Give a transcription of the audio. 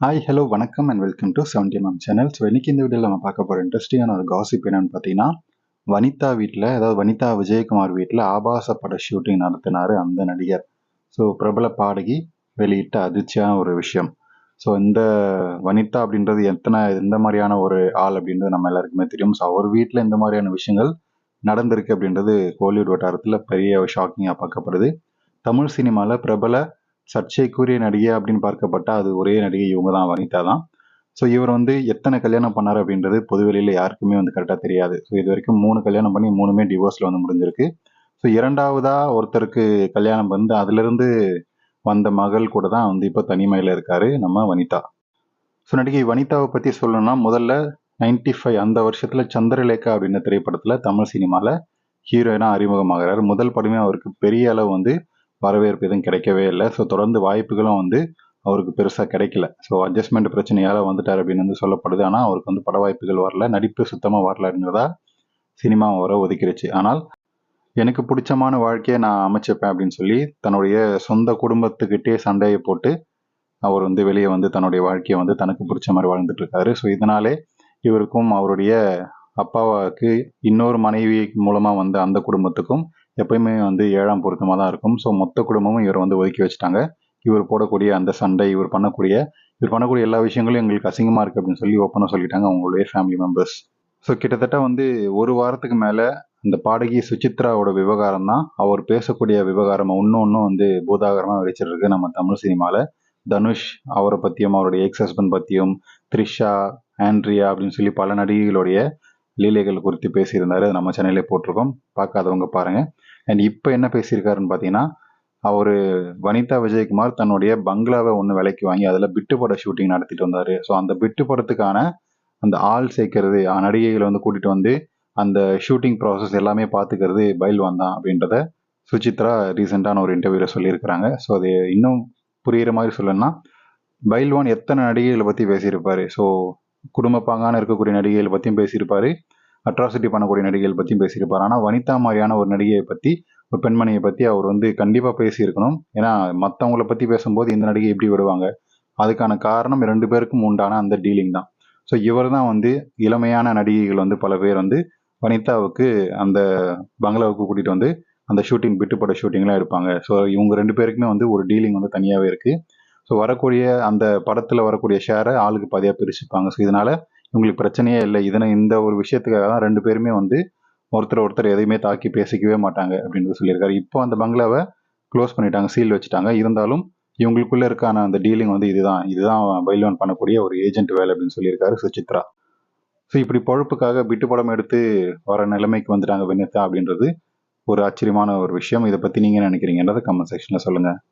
Hi hello வணக்கம் and welcome to seventy ma'am channel so இன்னைக்கு இந்த வீடியோவில் நம்ம பார்க்க போகிற இன்ட்ரெஸ்டிங்கான ஒரு காசிப் என்னென்னு பார்த்தீங்கன்னா வனிதா வீட்டில் அதாவது வனிதா விஜயகுமார் வீட்டில் ஆபாச பட ஷூட்டிங் நடத்தினார் அந்த நடிகர். ஸோ பிரபல பாடகி வெளியிட்ட அதிர்ச்சியான ஒரு விஷயம். ஸோ இந்த வனிதா அப்படின்றது எத்தனை எந்த மாதிரியான ஒரு ஆள் அப்படின்றது நம்ம எல்லாருக்குமே தெரியும். ஸோ அவர் வீட்டில் இந்த மாதிரியான விஷயங்கள் நடந்திருக்கு அப்படின்றது கோலிவுட் வட்டாரத்தில் பெரிய ஷாக்கிங்காக பார்க்கப்படுது. தமிழ் சினிமாவில் பிரபல சர்ச்சைக்குரிய நடிகை அப்படின்னு பார்க்கப்பட்டா அது ஒரே நடிகை இவங்க தான் வனிதா தான் ஸோ இவர் வந்து எத்தனை கல்யாணம் பண்ணார் அப்படின்றது பொதுவெளியில் யாருக்குமே வந்து கரெக்டாக தெரியாது. ஸோ இது வரைக்கும் மூணு கல்யாணம் பண்ணி மூணுமே டிவோர்ஸில் வந்து முடிஞ்சிருக்கு. ஸோ இரண்டாவதாக ஒருத்தருக்கு கல்யாணம் வந்து அதுலேருந்து வந்த மகள் கூட தான் வந்து இப்போ தனிமையில் இருக்கார் நம்ம வனிதா. ஸோ நடிகை வனிதாவை பற்றி சொல்லணும்னா முதல்ல நைன்டி ஃபைவ் அந்த வருஷத்தில் சந்திரலேகா அப்படின்ற திரைப்படத்தில் தமிழ் சினிமாவில் ஹீரோயினாக அறிமுகமாகிறார். முதல் படமே அவருக்கு பெரிய அளவு வந்து வரவேற்பு எதுவும் கிடைக்கவே இல்லை. ஸோ தொடர்ந்து வாய்ப்புகளும் வந்து அவருக்கு பெருசாக கிடைக்கல. ஸோ அட்ஜஸ்ட்மெண்ட் பிரச்சனையால் வந்துட்டார் அப்படின்னு வந்து சொல்லப்படுது. ஆனால் அவருக்கு வந்து பட வாய்ப்புகள் வரல. நடிப்பு சுத்தமாக வரல அப்படின்றதா சினிமா வர ஒதுக்கிடுச்சு ஆனால் எனக்கு பிடிச்சமான வாழ்க்கையை நான் அமைச்சிருப்பேன் அப்படின்னு சொல்லி தன்னுடைய சொந்த குடும்பத்துக்கிட்டே சண்டையை போட்டு அவர் வந்து வெளியே வந்து தன்னுடைய வாழ்க்கையை வந்து தனக்கு பிடிச்ச மாதிரி வாழ்ந்துட்டு இருக்காரு ஸோ இதனாலே இவருக்கும் அவருடைய அப்பாவுக்கு இன்னொரு மனைவி மூலமாக வந்த அந்த குடும்பத்துக்கும் எப்பயுமே வந்து ஏழாம் பொருத்தமாக தான் இருக்கும். ஸோ மொத்த குடும்பமும் இவர் வந்து ஒதுக்கி வச்சுட்டாங்க. இவர் போடக்கூடிய அந்த சண்டை இவர் பண்ணக்கூடிய இவர் பண்ணக்கூடிய எல்லா விஷயங்களும் எங்களுக்கு அசிங்கமாக இருக்குது அப்படின்னு சொல்லி ஓப்பனாக சொல்லிட்டாங்க அவங்களுடைய ஃபேமிலி மெம்பர்ஸ் ஸோ கிட்டத்தட்ட வந்து ஒரு வாரத்துக்கு மேலே அந்த பாடகி சுசித்ராவோட விவகாரம் தான். அவர் பேசக்கூடிய விவகாரம் ஒன்று ஒன்றும் வந்து பூதாகரமாக வெடிச்சிருக்கு நம்ம தமிழ் சினிமாவில் தனுஷ் அவரை பற்றியும் அவருடைய எக்ஸ் ஹஸ்பண்ட் பற்றியும் த்ரிஷா ஆண்ட்ரியா அப்படின்னு சொல்லி பல நடிகைகளுடைய லீலைகள் குறித்து பேசியிருந்தாரு. நம்ம சேனல்லே போட்டிருக்கோம். பார்க்காதவங்க பாருங்க. அண்ட் இப்போ என்ன பேசியிருக்காருன்னு பார்த்தீங்கன்னா அவர் வனிதா விஜயகுமார் தன்னுடைய பங்களாவை ஒன்று விலைக்கு வாங்கி அதில் பிட்டு பட ஷூட்டிங் நடத்திட்டு வந்தார். ஸோ அந்த பிட்டு படத்துக்கான அந்த ஆள் சேர்க்கறது நடிகைகளை வந்து கூட்டிகிட்டு வந்து அந்த ஷூட்டிங் ப்ராசஸ் எல்லாமே பார்த்துக்கிறது பயில்வான் தான் அப்படின்றத சுசித்ரா ரீசெண்டான ஒரு இன்டர்வியூவில் சொல்லியிருக்கிறாங்க. ஸோ அது இன்னும் புரிகிற மாதிரி சொல்லணும்னா பைல்வான் எத்தனை நடிகைகளை பற்றி பேசியிருப்பாரு? ஸோ குடும்ப பாங்கான இருக்கக்கூடிய நடிகைகள் பற்றியும் பேசியிருப்பார். அட்ராசிட்டி பண்ணக்கூடிய நடிகைகள் பற்றியும் பேசியிருப்பார். ஆனால் வனிதா மாதிரியான ஒரு நடிகையை பற்றி ஒரு பெண்மணியை பற்றி அவர் வந்து கண்டிப்பாக பேசியிருக்கணும். ஏன்னா மற்றவங்கள பற்றி பேசும்போது இந்த நடிகை எப்படி விடுவாங்க அதுக்கான காரணம் ரெண்டு பேருக்கும் உண்டான அந்த டீலிங் தான். ஸோ இவர் தான் வந்து இளமையான நடிகைகள் வந்து பல பேர் வந்து வனிதாவுக்கு அந்த பங்களாவுக்கு கூட்டிகிட்டு வந்து அந்த ஷூட்டிங் பிட்டுப்பட ஷூட்டிங்லாம் இருப்பாங்க ஸோ இவங்க ரெண்டு பேருக்குமே வந்து ஒரு டீலிங் வந்து தனியாகவே இருக்குது ஸோ வரக்கூடிய அந்த படத்தில் வரக்கூடிய ஷேரை ஆளுக்கு பாதியாக பிரிச்சுப்பாங்க. ஸோ இதனால் இவங்களுக்கு பிரச்சனையே இல்லை. இதனை இந்த ஒரு விஷயத்துக்காக தான் ரெண்டு பேருமே வந்து ஒருத்தர் ஒருத்தர் எதையுமே தாக்கி பேசிக்கவே மாட்டாங்க அப்படின்னு சொல்லியிருக்காரு. இப்போ அந்த பங்களாவை க்ளோஸ் பண்ணிட்டாங்க சீல் வச்சுட்டாங்க. இருந்தாலும் இவங்களுக்குள்ள இருக்கான அந்த டீலிங் வந்து இதுதான். இதுதான் பைலோன் பண்ணக்கூடிய ஒரு ஏஜென்ட் வேலை அப்படின்னு சொல்லியிருக்காரு சுசித்ரா. ஸோ இப்படி பொழப்புக்காக பிட்டு படம் எடுத்து வர நிலைமைக்கு வந்துட்டாங்க வினிதா அப்படின்றது ஒரு ஆச்சரியமான ஒரு விஷயம். இதை பற்றி நீங்கள் நினைக்கிறீங்கன்றதை கமெண்ட் செக்ஷனில் சொல்லுங்கள்